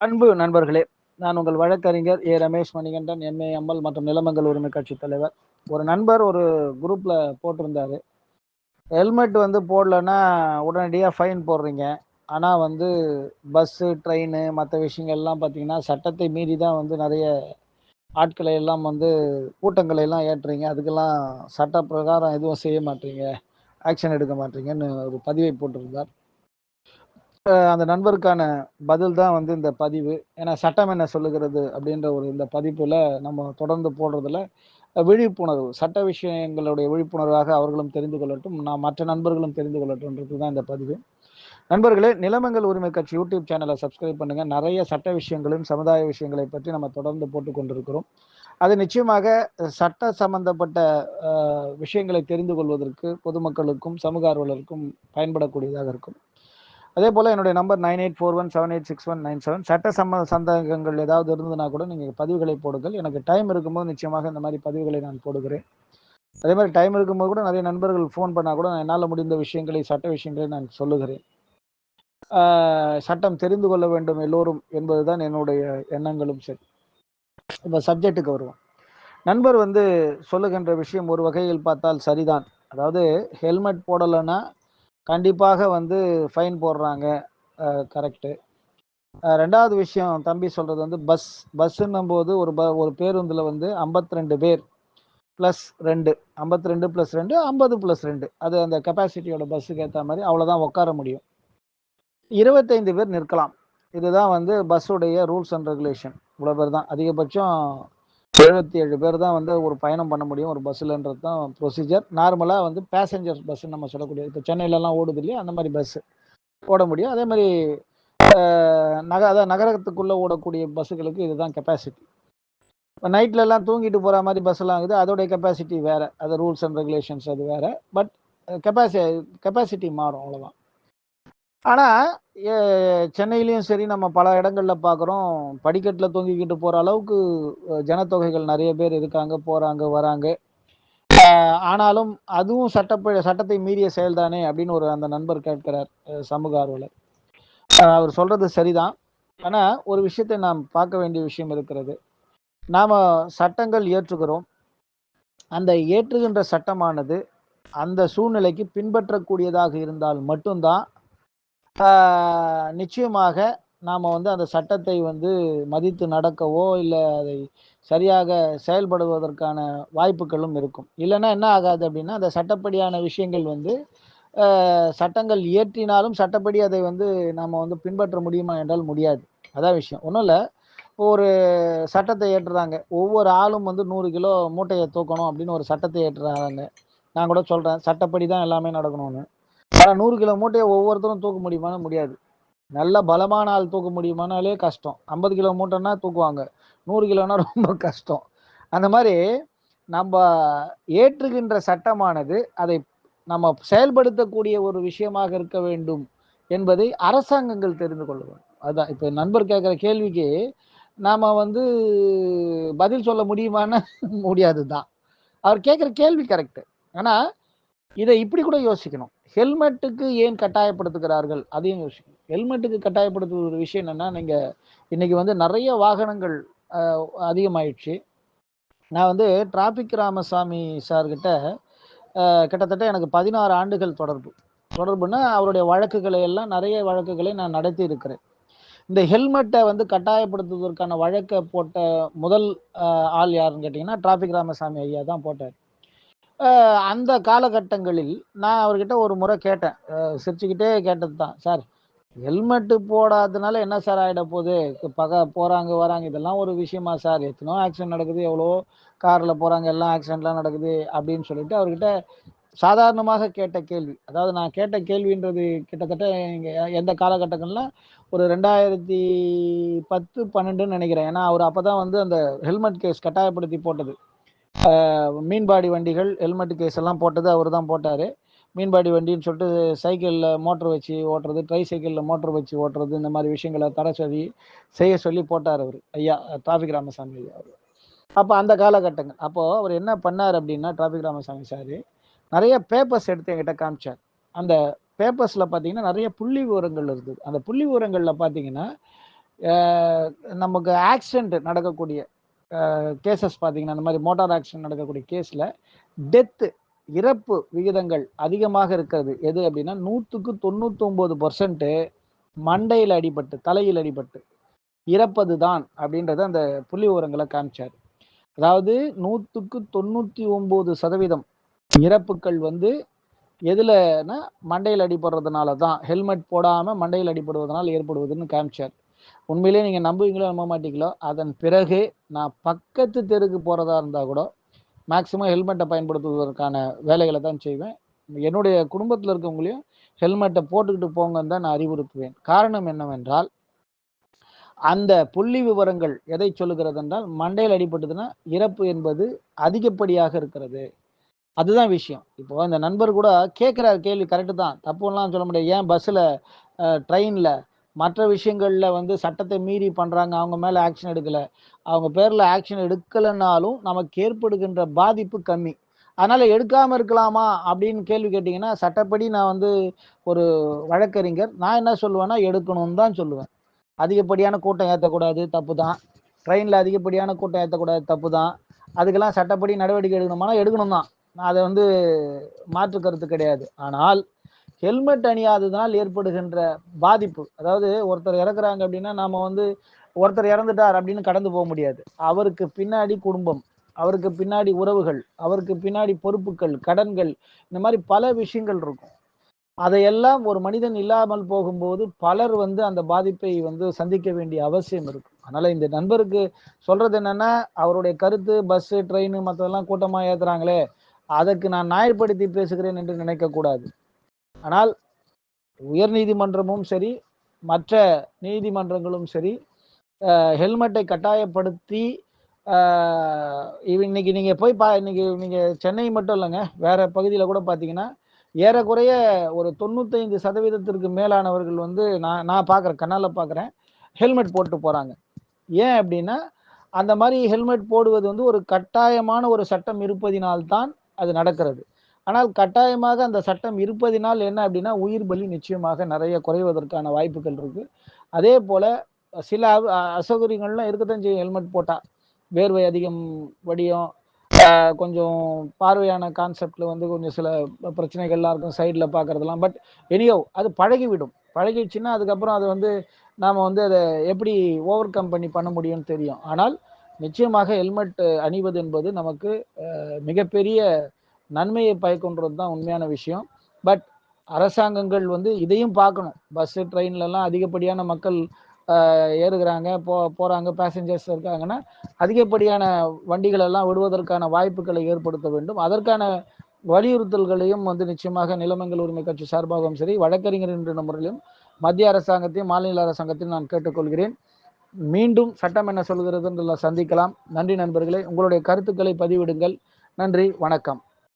அன்பு நண்பர்களே நான் உங்கள் வழக்கறிஞர் ஏ. ரமேஷ் மணிகண்டன் எம்ஏஎம்எல் மற்றும் நிலமங்கல் உரிமை கட்சி தலைவர். ஒரு நண்பர் ஒரு குரூப்ல போட்டிருந்தாரு. ஹெல்மெட் வந்து போடலன்னா உடனடியாக ஃபைன் போடுறீங்க. ஆனால் வந்து பஸ்ஸு ட்ரெயின் மற்ற விஷயங்கள்லாம் பார்த்தீங்கன்னா சட்டத்தை மீறி தான் வந்து நிறைய ஆட்களை எல்லாம் வந்து கூட்டங்களை எல்லாம் ஏற்றுறீங்க. அதுக்கெல்லாம் சட்ட பிரகாரம் எதுவும் செய்ய மாட்டீங்க. ஆக்ஷன் எடுக்க மாட்டீங்கன்னு ஒரு பதிவை போட்டிருந்தார். அந்த நண்பருக்கான பதில் தான் வந்து இந்த பதிவு. ஏன்னா சட்டம் என்ன சொல்லுகிறது அப்படின்ற ஒரு இந்த பதிப்புல நம்ம தொடர்ந்து போடுறதுல விழிப்புணர்வு சட்ட விஷயங்களுடைய விழிப்புணர்வாக அவர்களும் தெரிந்து கொள்ளட்டும் நான் மற்ற நண்பர்களும் தெரிந்து கொள்ளட்டும்ன்றது தான் இந்த பதிவு. நண்பர்களே நிலமங்கள் உரிமை கட்சி யூடியூப் சேனலை சப்ஸ்கிரைப் பண்ணுங்க. நிறைய சட்ட விஷயங்களும் சமுதாய விஷயங்களை பற்றி நம்ம தொடர்ந்து போட்டு கொண்டிருக்கிறோம். அது நிச்சயமாக சட்ட சம்பந்தப்பட்ட விஷயங்களை தெரிந்து கொள்வதற்கு பொதுமக்களுக்கும் சமூக ஆர்வலருக்கும் பயன்படக்கூடியதாக இருக்கும். அதே போல் என்னுடைய number nine eight four one seven eight six one nine seven சட்ட சம்ம சந்தேகங்கள் ஏதாவது இருந்ததுன்னா கூட நீங்கள் பதிவுகளை போடுங்கள். எனக்கு டைம் இருக்கும்போது நிச்சயமாக இந்த மாதிரி பதிவுகளை நான் போடுகிறேன். அதே மாதிரி டைம் இருக்கும்போது கூட நிறைய நண்பர்கள் ஃபோன் பண்ணால் கூட நான் என்னால் முடிந்த விஷயங்களை சட்ட விஷயங்களை நான் சொல்லுகிறேன். சட்டம் தெரிந்து கொள்ள வேண்டும் எல்லோரும் என்பது தான் என்னுடைய எண்ணங்களும் சரி. இப்போ சப்ஜெக்ட்டுக்கு வருவோம். நண்பர் வந்து சொல்லுகின்ற விஷயம் ஒரு வகையில் பார்த்தால் சரிதான். அதாவது ஹெல்மெட் போடலைன்னா கண்டிப்பாக வந்து ஃபைன் போடுறாங்க. கரெக்டு. ரெண்டாவது விஷயம் தம்பி சொல்கிறது வந்து பஸ் பஸ்ஸுன்னும் போது ஒரு ப ஒரு பேருந்தில் வந்து 52 பேர் ப்ளஸ் ரெண்டு. ஐம்பத்தி ரெண்டு ப்ளஸ் ரெண்டு ஐம்பது ப்ளஸ் ரெண்டு. அது அந்த கெப்பாசிட்டியோட பஸ்ஸுக்கு ஏற்ற மாதிரி அவ்வளோதான் உட்கார முடியும். இருபத்தைந்து பேர் நிற்கலாம். இதுதான் வந்து பஸ்ஸுடைய ரூல்ஸ் அண்ட் ரெகுலேஷன். இவ்வளோ பேர் தான். அதிகபட்சம் எழுபத்தி ஏழு பேர் தான் வந்து ஒரு பயணம் பண்ண முடியும். ஒரு பஸ்ஸுலன்றது தான் ப்ரொசீஜர் நார்மலாக வந்து பேசஞ்சர் பஸ் நம்ம சொல்லக்கூடிய இப்போ சென்னையிலலாம் ஓடுது இல்லையா? அந்த மாதிரி பஸ்ஸு ஓட முடியும். அதே மாதிரி நக அதான் நகரத்துக்குள்ளே ஓடக்கூடிய பஸ்ஸுகளுக்கு இதுதான் கெப்பாசிட்டி இப்போ நைட்லலாம் தூங்கிட்டு போகிற மாதிரி பஸ்ஸெல்லாம் இருக்குது. அதோடைய கெப்பாசிட்டி வேறு. அது ரூல்ஸ் அண்ட் ரெகுலேஷன்ஸ் அது வேறு. பட் கெப்பாசி கெப்பாசிட்டி மாறும் அவ்வளோதான் ஆனால் சென்னையிலையும் சரி நம்ம பல இடங்களில் பார்க்குறோம் படிக்கட்டில் தொங்கிக்கிட்டு போகிற அளவுக்கு ஜனத்தொகைகள் நிறைய பேர் இருக்காங்க போகிறாங்க வராங்க. ஆனாலும் அதுவும் சட்டப்ப சட்டத்தை மீறிய செயல்தானே அப்படின்னு ஒரு அந்த நண்பர் கேட்கிறார் சமூக ஆர்வலர். அவர் சொல்றது சரிதான். ஆனால் ஒரு விஷயத்தை நாம் பார்க்க வேண்டிய விஷயம் இருக்கிறது. நாம் சட்டங்கள் ஏற்றுகிறோம் அந்த ஏற்றுகின்ற சட்டமானது அந்த சூழ்நிலைக்கு பின்பற்றக்கூடியதாக இருந்தால் மட்டும்தான் நிச்சயமாக நாம் வந்து அந்த சட்டத்தை வந்து மதித்து நடக்கவோ இல்லை அதை சரியாக செயல்படுவதற்கான வாய்ப்புகளும் இருக்கும். இல்லைன்னா என்ன ஆகாது அப்படின்னா அந்த சட்டப்படியான விஷயங்கள் வந்து சட்டங்கள் இயற்றினாலும் சட்டப்படி அதை வந்து நாம் வந்து பின்பற்ற முடியுமா என்றால் முடியாது. அதான் விஷயம். ஒன்றும் இல்லை. ஒரு சட்டத்தை ஏற்றுறாங்க. ஒவ்வொரு ஆளும் வந்து நூறு கிலோ மூட்டையை தூக்கணும் அப்படின்னு ஒரு சட்டத்தை ஏற்றுறாங்க. நான் கூட சொல்கிறேன் சட்டப்படி தான் எல்லாமே நடக்கணும்னு. நூறு கிலோ மூட்டையை ஒவ்வொருத்தரும் தூக்க முடியுமானா முடியாது. நல்ல பலமான ஆள் தூக்க முடியுமானாலே கஷ்டம். ஐம்பது கிலோ மூட்டைன்னா தூக்குவாங்க. நூறு கிலோனா ரொம்ப கஷ்டம். அந்த மாதிரி நம்ம ஏற்றுகின்ற சட்டமானது அதை நம்ம செயல்படுத்தக்கூடிய ஒரு விஷயமாக இருக்க வேண்டும் என்பதை அரசாங்கங்கள் தெரிந்து கொள்ள வேண்டும். அதுதான் இப்போ நண்பர் கேட்குற கேள்விக்கு நாம் வந்து பதில் சொல்ல முடியுமான்னு முடியாது தான் அவர் கேட்குற கேள்வி கரெக்டு ஆனால் இதை இப்படி கூட யோசிக்கணும். ஹெல்மெட்டுக்கு ஏன் கட்டாயப்படுத்துகிறார்கள்? அதையும் விஷயம். ஹெல்மெட்டுக்கு கட்டாயப்படுத்துகிற ஒரு விஷயம் என்னன்னா நீங்க இன்னைக்கு வந்து நிறைய வாகனங்கள் அதிகமாயிடுச்சு. நான் வந்து டிராபிக் ராமசாமி சார்கிட்ட கிட்டத்தட்ட எனக்கு பதினாறு ஆண்டுகள் தொடர்பு. தொடர்புன்னா அவருடைய வழக்குகளை எல்லாம் நிறைய வழக்குகளை நான் நடத்தி இருக்கிறேன். இந்த ஹெல்மெட்டை வந்து கட்டாயப்படுத்துவதற்கான வழக்கை போட்ட முதல் ஆள் யாருன்னு கேட்டிங்கன்னா டிராபிக் ராமசாமி ஐயா தான் போட்டார். அந்த காலகட்டங்களில் நான் அவர்கிட்ட ஒரு முறை கேட்டேன். சிரிச்சுக்கிட்டே கேட்டது தான். சார் ஹெல்மெட்டு போடாததுனால என்ன சார் ஆகிட போகுது? பக போகிறாங்க வராங்க இதெல்லாம் ஒரு விஷயமா சார்? எத்தனோ ஆக்சிடென்ட் நடக்குது எவ்வளோ காரில் போகிறாங்க எல்லாம் ஆக்சிடென்ட்லாம் நடக்குது அப்படின்னு சொல்லிட்டு அவர்கிட்ட சாதாரணமாக கேட்ட கேள்வி. அதாவது நான் கேட்ட கேள்வின்றது கிட்டத்தட்ட இங்கே எந்த காலகட்டங்கள்ல ஒரு ரெண்டாயிரத்தி பத்து பன்னெண்டுன்னு நினைக்கிறேன். ஏன்னா அவர் அப்போ தான் வந்து அந்த ஹெல்மெட் கேஸ் கட்டாயப்படுத்தி போட்டது. மீன்பாடி வண்டிகள் ஹெல்மெட் கேஸ் எல்லாம் போட்டது அவர் தான் போட்டார். மீன்பாடி வண்டின்னு சொல்லிட்டு சைக்கிளில் மோட்டர் வச்சு ஓட்டுறது ட்ரை சைக்கிளில் மோட்டர் வச்சு ஓட்டுறது இந்த மாதிரி விஷயங்களை தர சொல்லி செய்ய சொல்லி போட்டார் அவர். ஐயா டிராஃபிக் ராமசாமி ஐயா அவர். அப்போ அந்த காலகட்டங்கள். அப்போது அவர் என்ன பண்ணார் அப்படின்னா டிராஃபிக் ராமசாமி சார் நிறைய பேப்பர்ஸ் எடுத்து என்கிட்ட காமிச்சார். அந்த பேப்பர்ஸில் பார்த்தீங்கன்னா நிறைய புள்ளி விவரங்கள் இருந்தது. அந்த புள்ளி விவரங்களில் பார்த்தீங்கன்னா நமக்கு ஆக்சிடென்ட் நடக்கக்கூடிய கேசஸ் பார்த்தீங்கன்னா இந்த மாதிரி மோட்டார் ஆக்சிடென்ட் நடக்கக்கூடிய கேஸில் டெத்து இறப்பு விகிதங்கள் அதிகமாக இருக்கிறது. எது அப்படின்னா நூற்றுக்கு தொண்ணூற்றி ஒம்பது பர்சன்ட்டு மண்டையில் அடிபட்டு தலையில் அடிபட்டு இறப்பது தான் அப்படின்றத அந்த புள்ளி விவரங்களை காமிச்சார். அதாவது நூற்றுக்கு தொண்ணூற்றி ஒம்பது சதவீதம் இறப்புகள் வந்து எதுலன்னா மண்டையில் அடிபடுறதுனால தான். ஹெல்மெட் போடாமல் மண்டையில் அடிபடுவதனால் ஏற்படுவதுன்னு காமிச்சார். உண்மையிலே நீங்கள் நம்புவீங்களோ நம்ப மாட்டீங்களோ அதன் பிறகு நான் பக்கத்து தெருக்கு போகிறதா இருந்தால் கூட மேக்ஸிமம் ஹெல்மெட்டை பயன்படுத்துவதற்கான வேலைகளை தான் செய்வேன். என்னுடைய குடும்பத்தில் இருக்கவங்களையும் ஹெல்மெட்டை போட்டுக்கிட்டு போங்கன்னு தான் நான் அறிவுறுத்துவேன். காரணம் என்னவென்றால் அந்த புள்ளி விவரங்கள் எதை சொல்லுகிறது என்றால் மண்டையில் அடிபட்டதுன்னா இறப்பு என்பது அதிகப்படியாக இருக்கிறது. அதுதான் விஷயம். இப்போ அந்த நண்பர் கூட கேட்குற கேள்வி கரெக்டு தான். தப்புலாம் சொல்ல முடியாது. ஏன் பஸ்ஸில் ட்ரெயினில் மற்ற விஷயங்களில் வந்து சட்டத்தை மீறி பண்ணுறாங்க அவங்க மேலே ஆக்ஷன் எடுக்கலை. அவங்க பேரில் ஆக்ஷன் எடுக்கலைன்னாலும் நமக்கு ஏற்படுகின்ற பாதிப்பு கம்மி. அதனால் எடுக்காமல் இருக்கலாமா அப்படின்னு கேள்வி கேட்டிங்கன்னா சட்டப்படி நான் வந்து ஒரு வழக்கறிஞர். நான் என்ன சொல்லுவேன்னா எடுக்கணும்னு தான் சொல்லுவேன். அதிகப்படியான கூட்டம் ஏற்றக்கூடாது தப்பு தான் ட்ரெயினில் அதிகப்படியான கூட்டம் ஏற்றக்கூடாது தப்பு தான் அதுக்கெல்லாம் சட்டப்படி நடவடிக்கை எடுக்கணுமானா எடுக்கணும் தான் நான் அதை வந்து மாற்று கருத்து கிடையாது. ஆனால் ஹெல்மெட் அணியாததுனால் ஏற்படுகின்ற பாதிப்பு. அதாவது ஒருத்தர் இறக்குறாங்க அப்படின்னா நாம வந்து ஒருத்தர் இறந்துட்டார் அப்படின்னு கடந்து போக முடியாது. அவருக்கு பின்னாடி குடும்பம் அவருக்கு பின்னாடி உறவுகள் அவருக்கு பின்னாடி பொறுப்புகள் கடன்கள் இந்த மாதிரி பல விஷயங்கள் இருக்கும். அதையெல்லாம் ஒரு மனிதன் இல்லாமல் போகும்போது பலர் வந்து அந்த பாதிப்பை வந்து சந்திக்க வேண்டிய அவசியம் இருக்கும். அதனால இந்த நண்பருக்கு சொல்றது என்னன்னா அவருடைய கருத்து பஸ் ட்ரெயின் மற்றதெல்லாம் கூட்டமா ஏத்துறாங்களே அதற்கு நான் நியாயப்படுத்தி பேசுகிறேன் என்று நினைக்கக்கூடாது ஆனால் உயர் நீதிமன்றமும் சரி மற்ற நீதிமன்றங்களும் சரி ஹெல்மெட்டை கட்டாயப்படுத்தி இன்னைக்கு நீங்கள் போய் பா இன்னைக்கு நீங்கள் சென்னை மட்டும் இல்லைங்க வேற பகுதியில் கூட பார்த்தீங்கன்னா ஏறக்குறைய ஒரு தொண்ணூத்தைந்து சதவீதத்திற்கு மேலானவர்கள் வந்து நான் நான் பார்க்குறேன் கண்ணால் பார்க்குறேன் ஹெல்மெட் போட்டு போகிறாங்க ஏன் அப்படின்னா அந்த மாதிரி ஹெல்மெட் போடுவது வந்து ஒரு கட்டாயமான ஒரு சட்டம் இருப்பதினால்தான் அது நடக்கிறது. ஆனால் கட்டாயமாக அந்த சட்டம் இருப்பதினால் என்ன அப்படின்னா உயிர் பலி நிச்சயமாக நிறைய குறைவதற்கான வாய்ப்புகள் இருக்கு. அதே போல சில அசௌகரியங்கள்லாம் இருக்கத்தான் செய்யும். ஹெல்மெட் போட்டால் வேர்வை அதிகம் வடியும். கொஞ்சம் பார்வையான கான்செப்டில் வந்து கொஞ்சம் சில பிரச்சனைகள்லாம் இருக்கும் சைடில் பார்க்குறதுலாம் பட் எனியோ அது பழகிவிடும். பழகிடுச்சுன்னா அதுக்கப்புறம் அது வந்து நாம் வந்து அதை எப்படி ஓவர் கம் பண்ணி பண்ண முடியும்னு தெரியும். ஆனால் நிச்சயமாக ஹெல்மெட் அணிவது என்பது நமக்கு மிகப்பெரிய நன்மையை பயக்குன்றது தான் உண்மையான விஷயம். பட் அரசாங்கங்கள் வந்து இதையும் பார்க்கணும். பஸ்ஸு ட்ரெயின்லலாம் அதிகப்படியான மக்கள் ஏறுகிறாங்க போ போகிறாங்க பேசஞ்சர்ஸ் இருக்காங்கன்னா அதிகப்படியான வண்டிகளெல்லாம் விடுவதற்கான வாய்ப்புகளை ஏற்படுத்த வேண்டும். அதற்கான வலியுறுத்தல்களையும் வந்து நிச்சயமாக நிலமங்கள் உரிமை கட்சி சார்பாகவும் சரி வழக்கறிஞர் என்ற முறையிலும் மத்திய அரசாங்கத்தையும் மாநில அரசாங்கத்தையும் நான் கேட்டுக்கொள்கிறேன். மீண்டும் சட்டம் என்ன சொல்கிறது என்று சந்திக்கலாம். நன்றி நண்பர்களே. உங்களுடைய கருத்துக்களை பதிவிடுங்கள். நன்றி. வணக்கம்.